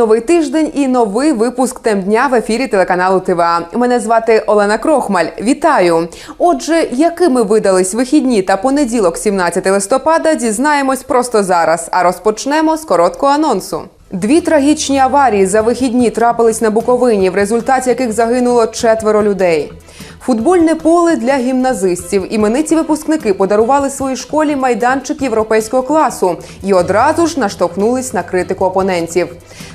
Новий тиждень і новий випуск тем дня в ефірі телеканалу ТВА. Мене звати Олена Крохмаль. Вітаю. Отже, якими видались вихідні та понеділок, 17 листопада, дізнаємось просто зараз. А розпочнемо з короткого анонсу. Дві трагічні аварії за вихідні трапились на Буковині, в результаті яких загинуло четверо людей. Футбольне поле для гімназистів. Імениті випускники подарували своїй школі майданчик європейського класу і одразу ж наштовхнулись на критику опонентів.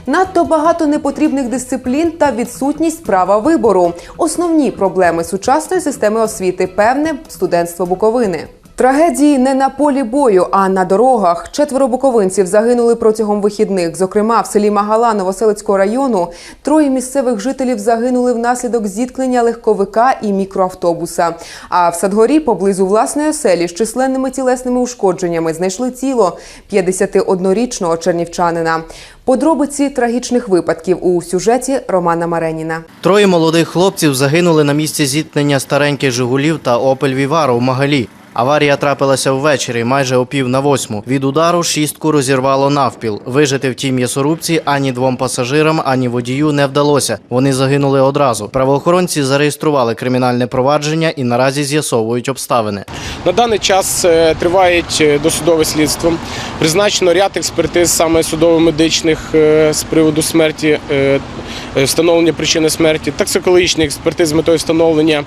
Надто багато непотрібних дисциплін та відсутність права вибору. Основні проблеми сучасної системи освіти певне студентство Буковини. Трагедії не на полі бою, а на дорогах. Четверо буковинців загинули протягом вихідних. Зокрема, в селі Магала Новоселицького району троє місцевих жителів загинули внаслідок зіткнення легковика і мікроавтобуса. А в Садгорі, поблизу власної оселі, з численними тілесними ушкодженнями знайшли тіло 51-річного чернівчанина. Подробиці трагічних випадків у сюжеті Романа Мареніна. Троє молодих хлопців загинули на місці зіткнення стареньких Жигулів та Опель Віваро в Магалі. Аварія трапилася ввечері, майже о пів на восьму. Від удару шістку розірвало навпіл. Вижити в тій м'ясорубці ані двом пасажирам, ані водію не вдалося. Вони загинули одразу. Правоохоронці зареєстрували кримінальне провадження і наразі з'ясовують обставини. На даний час е, триває е, досудове слідство. Призначено ряд експертиз саме судово-медичних е, з приводу смерті, встановлення причини смерті, токсикологічних експертиз з метою встановлення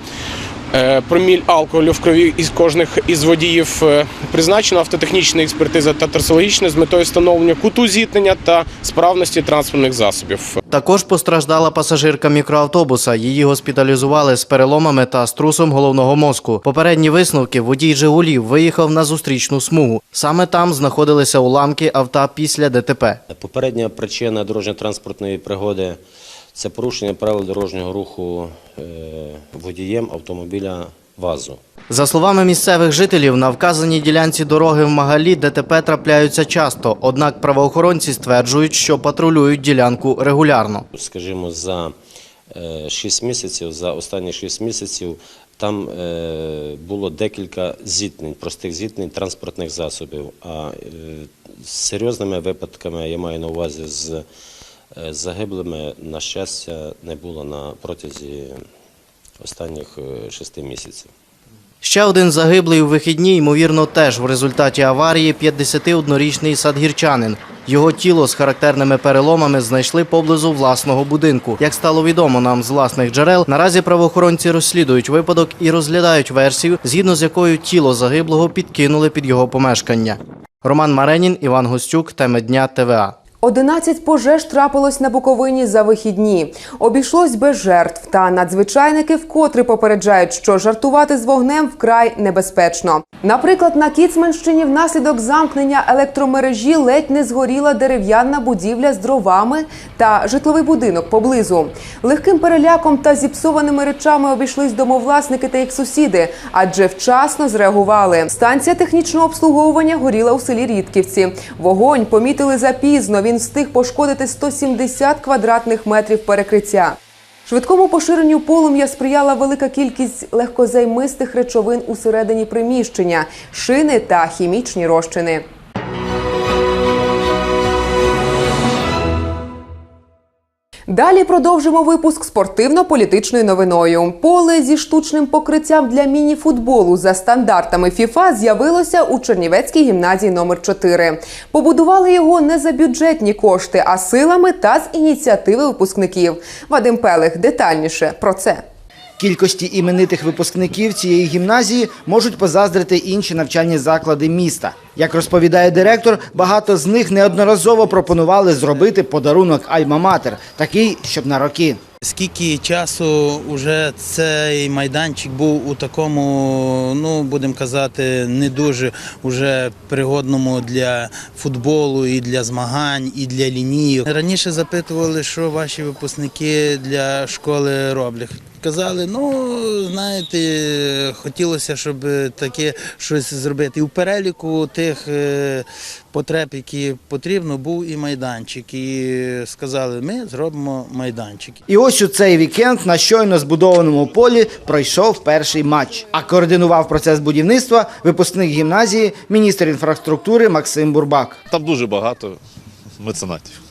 проміль алкоголю в крові із кожних із водіїв. Е, Призначена автотехнічна експертиза та трасологічна з метою встановлення куту зіткнення та справності транспортних засобів. Також постраждала пасажирка мікроавтобуса. Її госпіталізували з переломами та струсом головного мозку. Попередні висновки водій Жигулів виїхав на зустрічну смугу. Саме там знаходилися уламки авто після ДТП. Попередня причина дорожньо-транспортної пригоди це порушення правил дорожнього руху е, водієм автомобіля ВАЗу. За словами місцевих жителів, на вказаній ділянці дороги в Магалі ДТП трапляються часто. Однак правоохоронці стверджують, що патрулюють ділянку регулярно. Скажімо, за 6 місяців, за останні 6 місяців там е, було декілька зіткнень, простих зіткнень транспортних засобів. А е, з серйозними випадками, я маю на увазі з е, загиблими, на щастя, не було на протязі останніх 6 місяців. Ще один загиблий у вихідні, ймовірно, теж в результаті аварії 51-річний садгірчанин. Його тіло з характерними переломами знайшли поблизу власного будинку. Як стало відомо нам з власних джерел, наразі правоохоронці розслідують випадок і розглядають версію, згідно з якою тіло загиблого підкинули під його помешкання. Роман Маренін, Іван Гостюк, теми дня ТВА. 11 пожеж трапилось на Буковині за вихідні. Обійшлось без жертв. Та надзвичайники вкотре попереджають, що жартувати з вогнем вкрай небезпечно. Наприклад, на Кіцманщині внаслідок замкнення електромережі ледь не згоріла дерев'яна будівля з дровами та житловий будинок поблизу. Легким переляком та зіпсованими речами обійшлись домовласники та їх сусіди, адже вчасно зреагували. Станція технічного обслуговування горіла у селі Рідківці. Вогонь помітили запізно. Він встиг пошкодити 170 квадратних метрів перекриття. Швидкому поширенню полум'я сприяла велика кількість легкозаймистих речовин усередині приміщення, шини та хімічні розчини. Далі продовжимо випуск спортивно-політичною новиною. Поле зі штучним покриттям для міні-футболу за стандартами ФІФА з'явилося у Чернівецькій гімназії номер 4 Побудували його не за бюджетні кошти, а силами та з ініціативи випускників. Вадим Пелих детальніше про це. Кількості іменитих випускників цієї гімназії можуть позаздрити інші навчальні заклади міста. Як розповідає директор, багато з них неодноразово пропонували зробити подарунок Альма-Матер, такий, щоб на роки. Скільки часу вже цей майданчик був у такому, ну будемо казати, не дуже уже пригодному для футболу і для змагань, і для лінійок. Раніше запитували, що ваші випускники для школи роблять. Казали, ну знаєте, хотілося, щоб таке щось зробити. І в переліку тих е, потреб, які потрібно, був і майданчик. І сказали, ми зробимо майданчик. І ось у цей вікенд на щойно збудованому полі пройшов перший матч. А координував процес будівництва випускник гімназії, міністр інфраструктури Максим Бурбак. Там дуже багато меценатів.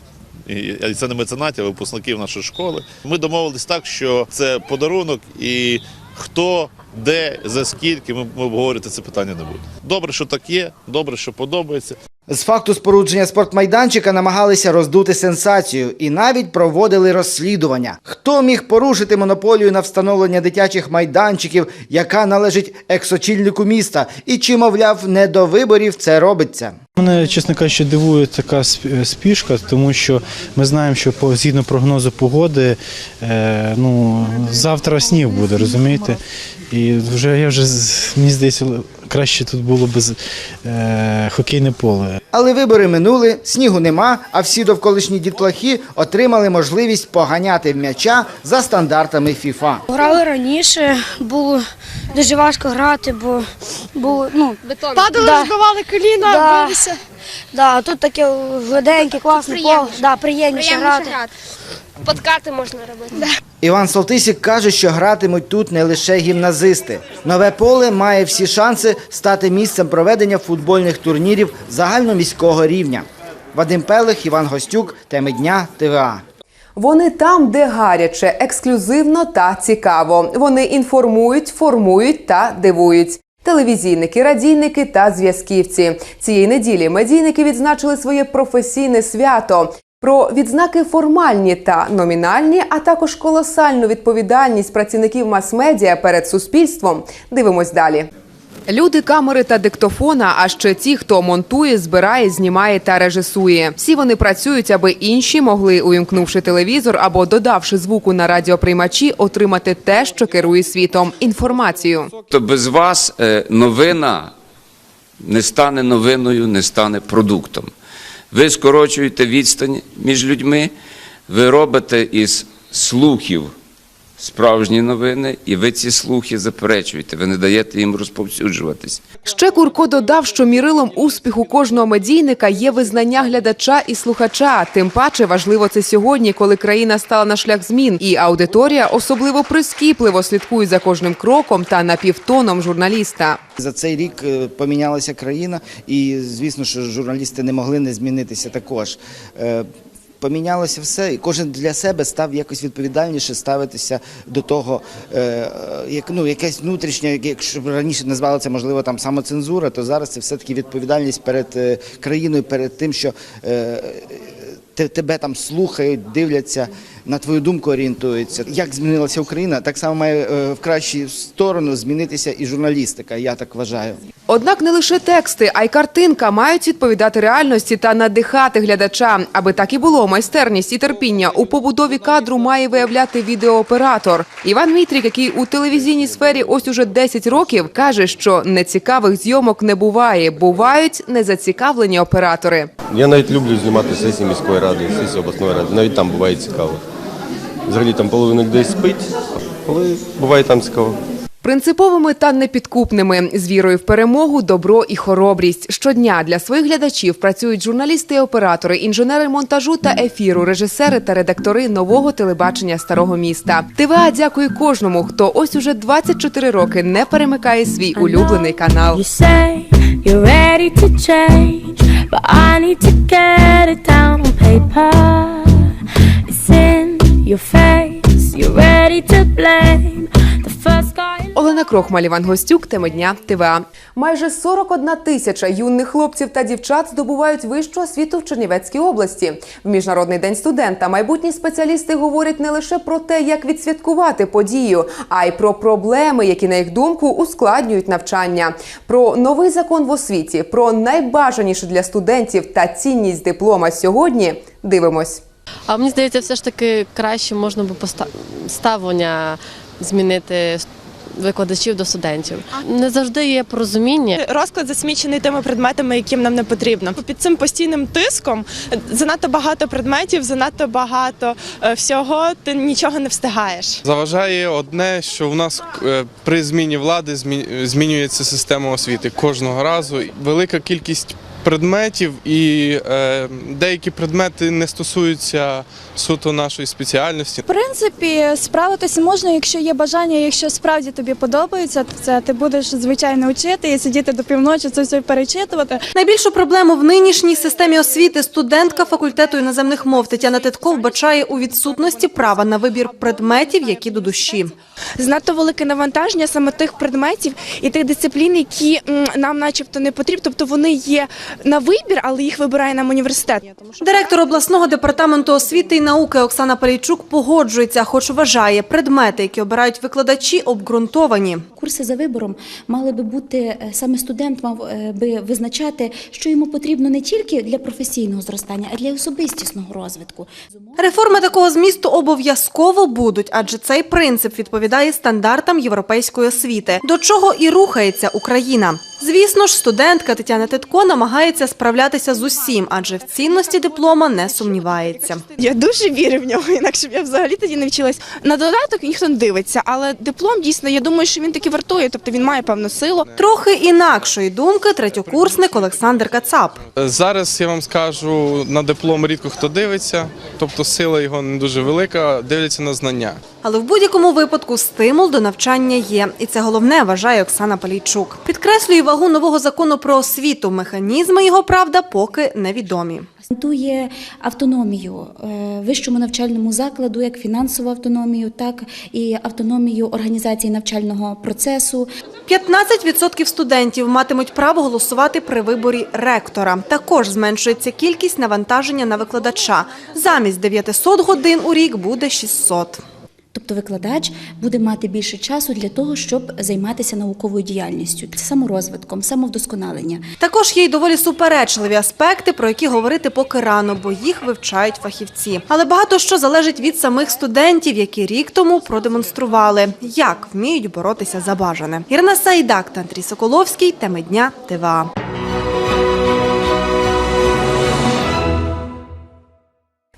І це не меценатів, а випускників нашої школи. Ми домовились так, що це подарунок, і хто, де, за скільки, ми, ми обговорювати це питання не будемо. Добре, що так є, добре, що подобається. З факту спорудження спортмайданчика намагалися роздути сенсацію і навіть проводили розслідування. Хто міг порушити монополію на встановлення дитячих майданчиків, яка належить ексочільнику міста, і чи, мовляв, не до виборів це робиться? Мене, чесно кажучи, дивує така сп- спішка, тому що ми знаємо, що по згідно прогнозу погоди, е, ну завтра сніг буде, розумієте? І вже я вже мені здається, краще тут було б з- е, хокейне поле. Але вибори минули, снігу нема, а всі довколишні дітлахи отримали можливість поганяти в м'яча за стандартами ФІФА. Грали раніше, було дуже важко грати, бо було, ну, Падали, Да. розбивали коліна, Да. билися. да, тут таке гладеньке, класне поле, Приємніше. да, приємніше, грати. Подкати можна робити. Іван Салтисік каже, що гратимуть тут не лише гімназисти. Нове поле має всі шанси стати місцем проведення футбольних турнірів загальноміського рівня. Вадим Пелих, Іван Гостюк, теми дня ТВА. Вони там, де гаряче, ексклюзивно та цікаво. Вони інформують, формують та дивують. Телевізійники, радійники та зв'язківці цієї неділі медійники відзначили своє професійне свято. Про відзнаки формальні та номінальні, а також колосальну відповідальність працівників мас-медіа перед суспільством. Дивимось далі. Люди, камери та диктофона, а ще ті, хто монтує, збирає, знімає та режисує. Всі вони працюють, аби інші могли, увімкнувши телевізор або додавши звуку на радіоприймачі, отримати те, що керує світом інформацію. То без вас е, новина не стане новиною, не стане продуктом. Ви скорочуєте відстань між людьми, ви робите із слухів справжні новини, і ви ці слухи заперечуєте, ви не даєте їм розповсюджуватись. Ще Курко додав, що мірилом успіху кожного медійника є визнання глядача і слухача. Тим паче важливо це сьогодні, коли країна стала на шлях змін, і аудиторія особливо прискіпливо слідкує за кожним кроком та напівтоном журналіста. За цей рік е, помінялася країна, і звісно, що журналісти не могли не змінитися також. Помінялося все, і кожен для себе став якось відповідальніше ставитися до того, е, як ну якесь внутрішнє, якщо раніше назвали це можливо там самоцензура, то зараз це все таки відповідальність перед е, країною, перед тим, що е, тебе там слухають, дивляться, на твою думку орієнтуються. Як змінилася Україна, так само має е, в кращу сторону змінитися і журналістика. Я так вважаю. Однак не лише тексти, а й картинка мають відповідати реальності та надихати глядача. Аби так і було, майстерність і терпіння у побудові кадру має виявляти відеооператор. Іван Мітрік, який у телевізійній сфері ось уже 10 років, каже, що нецікавих зйомок не буває. Бувають незацікавлені оператори. Я навіть люблю знімати сесії міської ради, сесії обласної ради. Навіть там буває цікаво. Взагалі там половина людей спить, але буває там цікаво. Принциповими та непідкупними з вірою в перемогу, добро і хоробрість. Щодня для своїх глядачів працюють журналісти і оператори, інженери монтажу та ефіру, режисери та редактори нового телебачення старого міста. ТВА дякує кожному, хто ось уже 24 роки не перемикає свій улюблений канал. It's in your face, you're ready to blame the first guy. Олена Крохмаль, Іван Гостюк, теми дня ТВА. Майже 41 тисяча юних хлопців та дівчат здобувають вищу освіту в Чернівецькій області. В міжнародний день студента майбутні спеціалісти говорять не лише про те, як відсвяткувати подію, а й про проблеми, які на їх думку ускладнюють навчання. Про новий закон в освіті, про найбажаніше для студентів та цінність диплома сьогодні. Дивимось. А мені здається, все ж таки краще можна би ставлення змінити викладачів до студентів. Не завжди є порозуміння. Розклад засмічений тими предметами, яким нам не потрібно. Під цим постійним тиском занадто багато предметів, занадто багато е, всього. Ти нічого не встигаєш. Заважає одне, що в нас е, при зміні влади змі- змінюється система освіти кожного разу. Велика кількість предметів, і е, деякі предмети не стосуються суто нашої спеціальності. В принципі, справитися можна, якщо є бажання, якщо справді тобі подобається, то це ти будеш звичайно вчити і сидіти до півночі, це все перечитувати. Найбільшу проблему в нинішній системі освіти студентка факультету іноземних мов Тетяна Титко вбачає у відсутності права на вибір предметів, які до душі. Занадто велике навантаження саме тих предметів і тих дисциплін, які нам, начебто, не потрібні. Тобто вони є на вибір, але їх вибирає нам університет. Директор обласного департаменту освіти і науки Оксана Полійчук погоджується, хоч вважає, предмети, які обирають викладачі, обґрунтовані. Курси за вибором мали би бути е, саме студент мав е, би визначати, що йому потрібно не тільки для професійного зростання, а для особистісного розвитку. Реформи такого змісту обов'язково будуть, адже цей принцип відповідає стандартам європейської освіти, до чого і рухається Україна. Звісно ж, студентка Тетяна Титко намагається справлятися з усім, адже в цінності диплома не сумнівається. Я дуже вірю в нього, інакше б я взагалі тоді не вчилась. На додаток ніхто не дивиться, але диплом дійсно, я думаю, що він таки вартує, тобто він має певну силу. Трохи інакшої думки третьокурсник Олександр Кацап. Зараз я вам скажу, на диплом рідко хто дивиться, тобто сила його не дуже велика, дивляться на знання. Але в будь-якому випадку стимул до навчання є, і це головне вважає Оксана Полійчук. Підкреслює вагу нового закону про освіту. Механізми його правда поки невідомі. Гарантує автономію е, вищому навчальному закладу, як фінансову автономію, так і автономію організації навчального процесу. 15% студентів матимуть право голосувати при виборі ректора. Також зменшується кількість навантаження на викладача. Замість 900 годин у рік буде 600. Тобто викладач буде мати більше часу для того, щоб займатися науковою діяльністю, саморозвитком, самовдосконаленням. Також є й доволі суперечливі аспекти, про які говорити поки рано, бо їх вивчають фахівці. Але багато що залежить від самих студентів, які рік тому продемонстрували, як вміють боротися за бажане. Ірина Сайдак та Андрій Соколовський. Теми дня ТВА.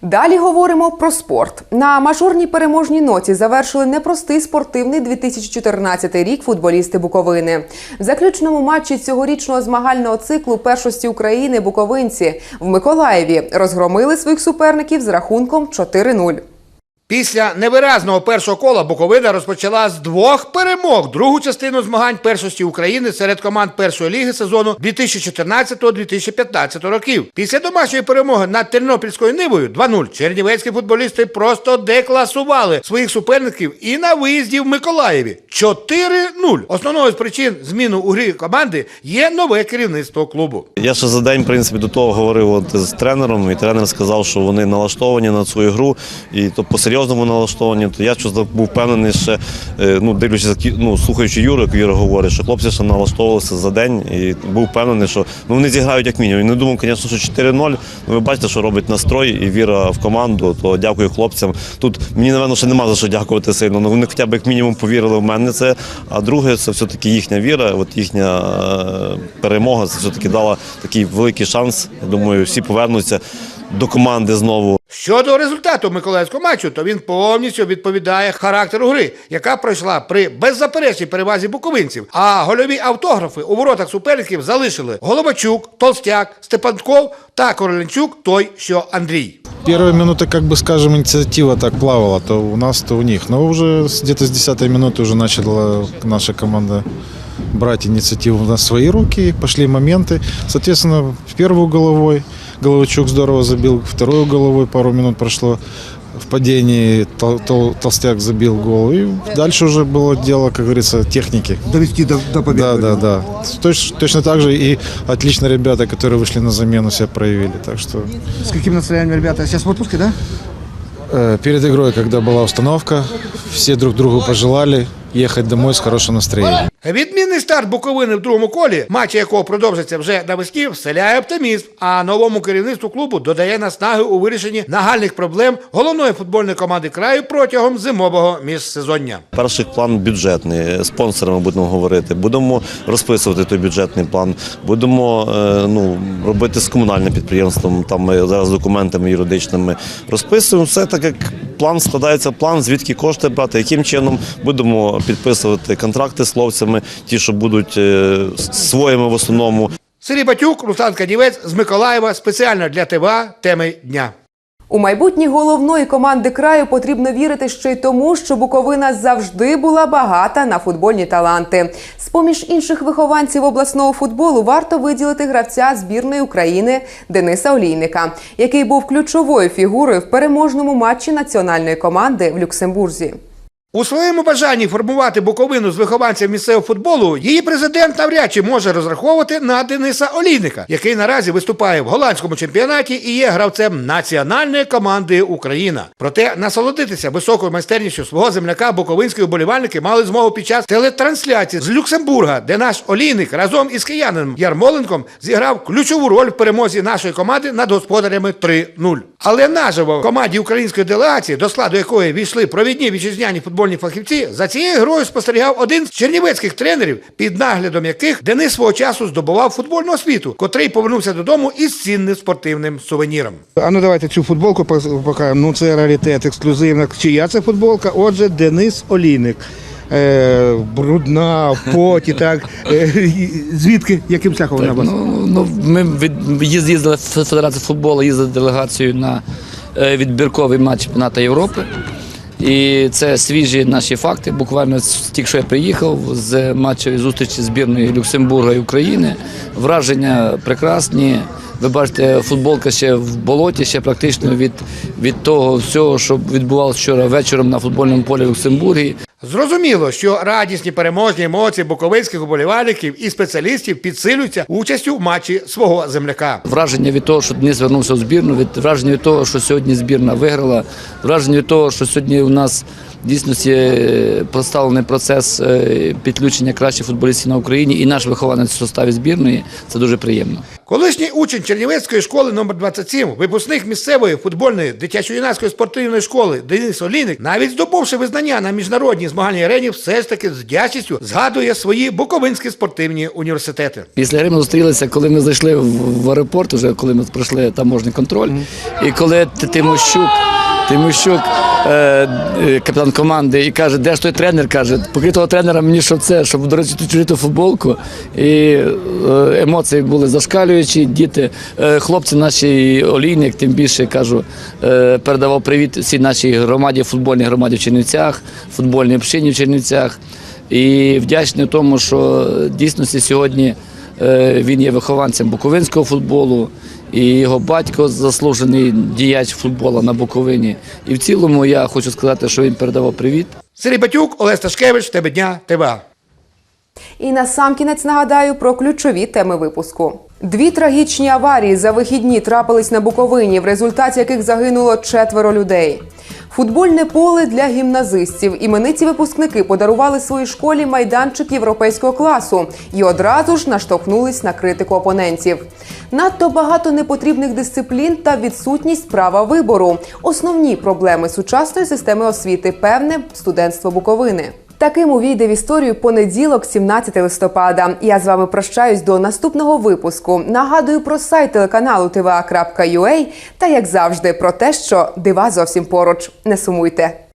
Далі говоримо про спорт. На мажорній переможній ноті завершили непростий спортивний 2014 рік футболісти Буковини. В заключному матчі цьогорічного змагального циклу першості України буковинці в Миколаєві розгромили своїх суперників з рахунком 4-0. Після невиразного першого кола Буковина розпочала з двох перемог другу частину змагань першості України серед команд першої ліги сезону 2014-2015 років. Після домашньої перемоги над Тернопільською нивою 2-0 чернівецькі футболісти просто декласували своїх суперників і на виїзді в Миколаєві 4-0. Основною з причин зміну у грі команди є нове керівництво клубу. Я ще за день, в принципі, до того говорив от з тренером, і тренер сказав, що вони налаштовані на цю ігру, і то по-серйозному налаштовані. То я щось був впевнений ще, е, ну, дивлячись, ну, слухаючи Юру, як Юра говорить, що хлопці ще налаштовувалися за день і був впевнений, що ну, вони зіграють як мінімум. І не думав, звісно, що 4-0. Ну, ви бачите, що робить настрой і віра в команду, то дякую хлопцям. Тут мені, напевно, ще нема за що дякувати сильно. Ну, вони хоча б як мінімум повірили в мене це. А друге, це все-таки їхня віра, от їхня е, перемога. Це все-таки дала такий великий шанс. Я думаю, всі повернуться до команди знову. Щодо результату миколаївського матчу, то він повністю відповідає характеру гри, яка пройшла при беззаперечній перевазі буковинців. А гольові автографи у воротах суперників залишили Головачук, Толстяк, Степанков та Короленчук, той, що Андрій. Первые минуты, как бы скажем, инициатива так плавала, то у нас, то у них. Но уже с- где-то с 10 минуты уже начала наша команда брать инициативу на свои руки, и пошли моменты. Соответственно, в первую головой Головачук здорово забил, вторую головой пару минут прошло в падении, Тол- Тол- Толстяк забил гол. И дальше уже было дело, как говорится, техники. Довести до, до Да, да, да. Точ- точно так же и отлично ребята, которые вышли на замену, себя проявили. Так что С каким настроением ребята? Сейчас в отпуске, да? Э, Перед игрой, когда была установка, все друг другу пожелали ехать домой с хорошим настроением. Відмінний старт Буковини в другому колі, матч якого продовжиться вже навесні, вселяє оптимізм. А новому керівництву клубу додає наснаги у вирішенні нагальних проблем головної футбольної команди краю протягом зимового міжсезоння. Перший план бюджетний, спонсорами будемо говорити. Будемо розписувати той бюджетний план. Будемо е, ну, робити з комунальним підприємством, там е, зараз документами юридичними. Розписуємо все так, як план складається план, звідки кошти брати, яким чином будемо підписувати контракти з хлопцями, ті, що будуть е, своїми в основному. Сергій Батюк, Руслан Кадівець з Миколаєва спеціально для ТВА теми дня. У майбутнє головної команди краю потрібно вірити ще й тому, що Буковина завжди була багата на футбольні таланти. З поміж інших вихованців обласного футболу варто виділити гравця збірної України Дениса Олійника, який був ключовою фігурою в переможному матчі національної команди в Люксембурзі. У своєму бажанні формувати Буковину з вихованців місцевого футболу її президент навряд чи може розраховувати на Дениса Олійника, який наразі виступає в голландському чемпіонаті і є гравцем національної команди Україна. Проте насолодитися високою майстерністю свого земляка буковинські вболівальники мали змогу під час телетрансляції з Люксембурга, де наш Олійник разом із киянином Ярмоленком зіграв ключову роль в перемозі нашої команди над господарями 3-0. Але наживо в команді української делегації, до складу якої війшли провідні вітчизняні футбольні фахівці, за цією грою спостерігав один з чернівецьких тренерів, під наглядом яких Денис свого часу здобував футбольну освіту, котрий повернувся додому із цінним спортивним сувеніром. А ну давайте цю футболку покажемо. Ну це раритет, ексклюзивна. Чия це футболка? Отже, Денис Олійник. Е, брудна, в поті, так. Е, звідки? Яким шляхом вона вас? Ну, ну, ми від, їздили в Федерацію футболу, їздили делегацією на е, відбірковий матч чемпіонату Європи. І це свіжі наші факти. Буквально тільки що я приїхав з матчу зустрічі збірної Люксембурга і України. Враження прекрасні. Ви бачите, футболка ще в болоті, ще практично від, від того всього, що відбувалося вчора вечором на футбольному полі в Люксембургі. Зрозуміло, що радісні переможні емоції буковинських уболівальників і спеціалістів підсилюються участю в матчі свого земляка. Враження від того, що Денис звернувся в збірну, від враження від того, що сьогодні збірна виграла, враження від того, що сьогодні у нас дійсності е, поставлений процес е, підключення кращих футболістів на Україні і наш вихованець в составі збірної. Це дуже приємно. Колишній учень Чернівецької школи номер 27 випускник місцевої футбольної дитячо-юнацької спортивної школи Денис Олійник, навіть здобувши визнання на міжнародній змагальній арені, все ж таки з вдячністю згадує свої буковинські спортивні університети. Після гри ми зустрілися, коли ми зайшли в, аеропорт, вже коли ми пройшли таможний контроль. І коли Тимощук, Тимощук, е, е, капітан команди, і каже, де ж той тренер? каже, поки того тренера мені що це, щоб, до речі, тут футболку. І е, емоції були зашкалюючі. Діти, хлопці наші олійник, тим більше кажу, передавав привіт всій нашій громаді, футбольній громаді в Чернівцях, футбольній общині в Чернівцях. І вдячний тому, що в дійсності сьогодні він є вихованцем буковинського футболу, і його батько заслужений діяч футболу на Буковині. І в цілому я хочу сказати, що він передавав привіт. Сергій Батюк, Олег Сташкевич, тебе дня, ТВА. І на сам кінець нагадаю про ключові теми випуску. Дві трагічні аварії за вихідні трапились на Буковині, в результаті яких загинуло четверо людей. Футбольне поле для гімназистів. Імениті випускники подарували своїй школі майданчик європейського класу і одразу ж наштовхнулись на критику опонентів. Надто багато непотрібних дисциплін та відсутність права вибору. Основні проблеми сучасної системи освіти певне студентство Буковини. Таким увійде в історію понеділок, 17 листопада. Я з вами прощаюсь до наступного випуску. Нагадую про сайт телеканалу tva.ua та як завжди про те, що дива зовсім поруч. Не сумуйте.